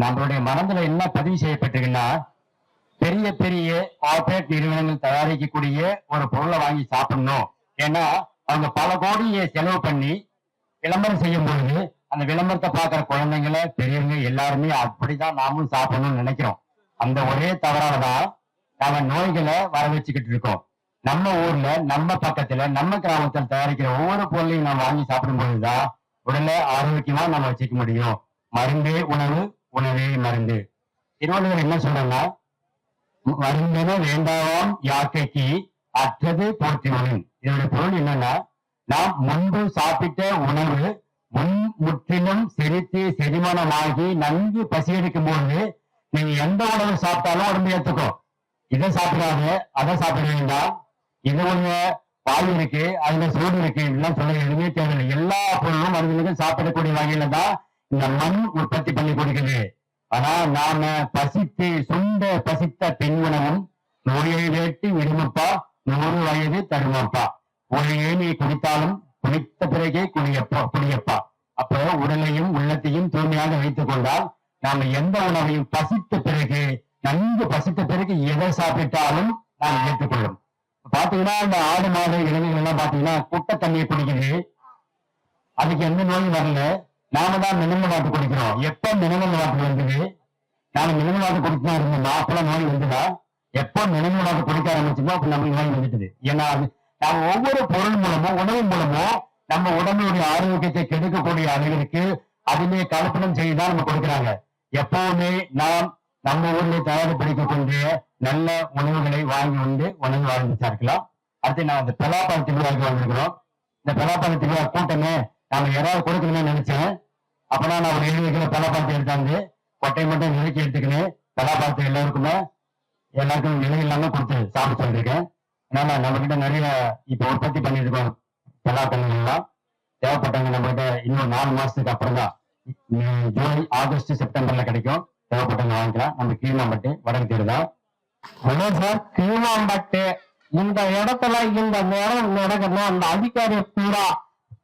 நம்மளுடைய மனதுல என்ன பதிவு செய்யப்பட்டிருக்குன்னா பெரிய பெரிய கார்பரேட் நிறுவனங்கள் தயாரிக்கக்கூடிய ஒரு பொருளை வாங்கி சாப்பிடணும். ஏன்னா அவங்க பல கோடியை செலவு பண்ணி விளம்பரம் செய்யும் பொழுது அந்த விளம்பரத்தை பார்க்குற குழந்தைங்கள பெரியவங்க எல்லாருமே அப்படிதான் நாமும் சாப்பிடணும்னு நினைக்கிறோம். அந்த ஒரே தவறால தான் நாம நோய்களை வர வச்சுக்கிட்டு இருக்கோம். நம்ம ஊர்ல நம்ம பக்கத்துல நம்ம கிராமத்தில் தயாரிக்கிற ஒவ்வொரு பொருளையும் நம்ம வாங்கி சாப்பிடும் பொழுதுதான் உடலை ஆரோக்கியமா நம்ம வச்சுக்க முடியும். மருந்தே உணவு உணவே மருந்து. திருவள்ளுவர் என்ன சொல்றாங்க மருந்தென வேண்டாம் யாக்கைக்கு அற்றது போற்றிவனும் இதோட பொருள் என்னன்னா நாம் முன்பு சாப்பிட்ட உணவு முன் முற்றிலும் செரித்து செரிமானமாகி நன்கு பசி எடுக்கும் போது நீங்க எந்த உணவு சாப்பிட்டாலும் உடம்பு ஏத்துக்கும். இதை சாப்பிடாத அதை சாப்பிட வேண்டாம். இது ஒண்ணு வாயு இருக்கு அதுல சூடு இருக்கு இதெல்லாம் சொல்ல எதுவுமே தேவையில்லை. எல்லா பொருளும் மருந்துகளுக்கும் சாப்பிடக்கூடிய வகையில தான் இந்த மண் உற்பத்தி பண்ணி கொடுக்குது. ஆனா நாம பசித்து சொந்த பசித்த பெண் உணவும் நோயை வேட்டு விடுமப்பா நூறு வயது தருமப்பா. ஒரு நீ குடித்தாலும் குடித்த பிறகே குடியப்பா குடியப்பா. அப்போ உடலையும் உள்ளத்தையும் தூய்மையாக வைத்துக் கொண்டால் நாம எந்த உணவையும் பசித்த பிறகு நன்கு பசித்த பிறகு எதை சாப்பிட்டாலும் நாம் ஏற்றுக்கொள்ளும். பாத்தீங்கன்னா இந்த ஆடு மாடு இளைஞர்கள் எல்லாம் பாத்தீங்கன்னா குட்டை தண்ணியை குடிக்குது. அதுக்கு எந்த நோயும் வரல. நாம தான் மினிமம் வாக்கு கொடுக்கிறோம். எப்ப மினிமம் வாக்கு வந்தது? நாம மினிமம் வாக்கு கொடுத்தா இருந்தோம். அப்பெல்லாம் நோய் வந்ததா? எப்ப மினிமம் வாக்கு குடிக்க ஆரம்பிச்சோமோ அப்ப நம்ம நோய் வந்துட்டது. ஏன்னா அது நாம ஒவ்வொரு பொருள் மூலமும் உணவு மூலமும் நம்ம உடம்புடைய ஆரோக்கியத்தை கெடுக்கக்கூடிய அணிகளுக்கு அதிலே கலப்படம் செய்து தான் நம்ம கொடுக்குறாங்க. எப்பவுமே நாம் நம்ம ஊர்ல தயாரிப்படுத்தக்கூடிய நல்ல உணவுகளை வாங்கி உண்டு உணவு ஆரம்பிச்சா இருக்கலாம் அடுத்து நான் அந்த பலாப்பழ திருவிழாவுக்கு வந்திருக்கிறோம். இந்த பலாப்பழ திருவிழா கூட்டமே நாம யாராவது கொடுக்கணும்னு நினைச்சேன். அப்பனா நான் ஒரு எழுபது கிலோ பலாப்பழத்தை எடுத்தாந்து கொட்டை மட்டும் நிலைக்கு எடுத்துக்கினேன் பலாப்பழத்தை எல்லாருக்குமே எல்லாருக்கும் நிலை இல்லாம கொடுத்து சாப்பிட சொல்லியிருக்கேன் ஏன்னா நம்ம கிட்ட நிறைய இப்ப உற்பத்தி பண்ணிட்டு இருக்கோம் பலாப்பழங்கள் எல்லாம் தேவைப்பட்டவங்க நம்ம கிட்ட இன்னும் நாலு மாசத்துக்கு அப்புறம் தான் உம் ஜூலை ஆகஸ்ட் செப்டம்பர்ல கிடைக்கும். தேவைப்பட்டவங்க வாங்கிக்கலாம். நம்ம கீழ்மாம்பட்டு வடக்கு தெரு தான். Hello sir Keezhmampattu. இந்த இடத்துல இந்த நேரம் நடக்கணும் அந்த அதிகாரி பூரா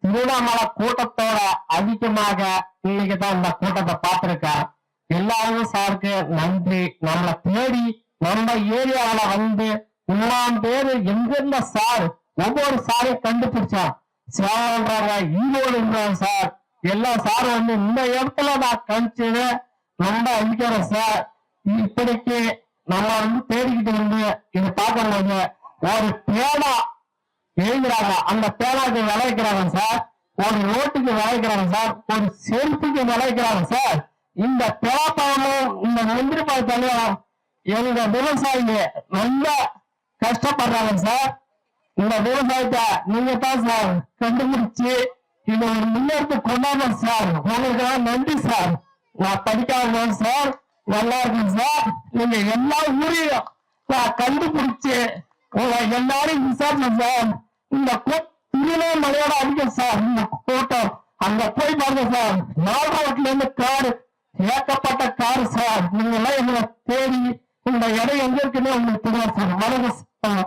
திருவண்ணாமலை கூட்டத்தோட அதிகமாக இன்னைக்கு தான் இந்த கூட்டத்தை பார்த்திருக்கேன் எல்லாரும் சாருக்கு நன்றி. நம்மளை தேடி நம்ம ஏரியாவில வந்து எல்லாம் பேரு எங்கெந்த சார்? ஒவ்வொரு சாரையும் கண்டுபிடிச்சான் சேவன்றாங்க ஈரோடுன்றாங்க சார். எல்லா சாரும் வந்து இந்த இடத்துல நான் கணிச்சது ரொம்ப அழிக்கிறேன் சார். இப்படிக்கு நம்ம வந்து தேடிக்கிட்டு வந்து இதை பார்க்கும்போது ஒரு பேடா எழுதுறாங்க. அந்த பேனாக்கு விளைவிக்கிறாங்க சார் ஒரு ரோட்டுக்கு விளைவிக்கிறாங்க சார் ஒரு செருப்புக்கு விளைவிக்கிறாங்க சார் இந்த பேப்பாவும் இந்த முந்திரி பழத்தாலையும் எங்க விவசாயிங்க ரொம்ப கஷ்டப்படுறாங்க சார் இந்த விவசாயத்தை நீங்க தான் சார் கண்டுபிடிச்சு இதை ஒரு முன்னெடுத்து கொண்டாடணும் சார் உங்களுக்கு நன்றி சார் நான் படிக்காத சார் நல்லா இருக்கும் சார் நீங்க எல்லா ஊரையும் நான் கண்டுபிடிச்சு உங்களை எல்லாரும் விசாரிச்சேன் சார் இந்த திருநெல்வேலியோட அடிக்கும் சார் இந்த கூட்டம் அங்க போய் பாருங்க சார் நாலு ரோட்ல இருந்து காரு. ஏக்கப்பட்ட காரு சார் நீங்க எல்லாம் எங்களை தேடி இந்த இடம் எங்க இருக்குன்னு உங்களுக்கு தெரியும் சார் வணக்கம் சார்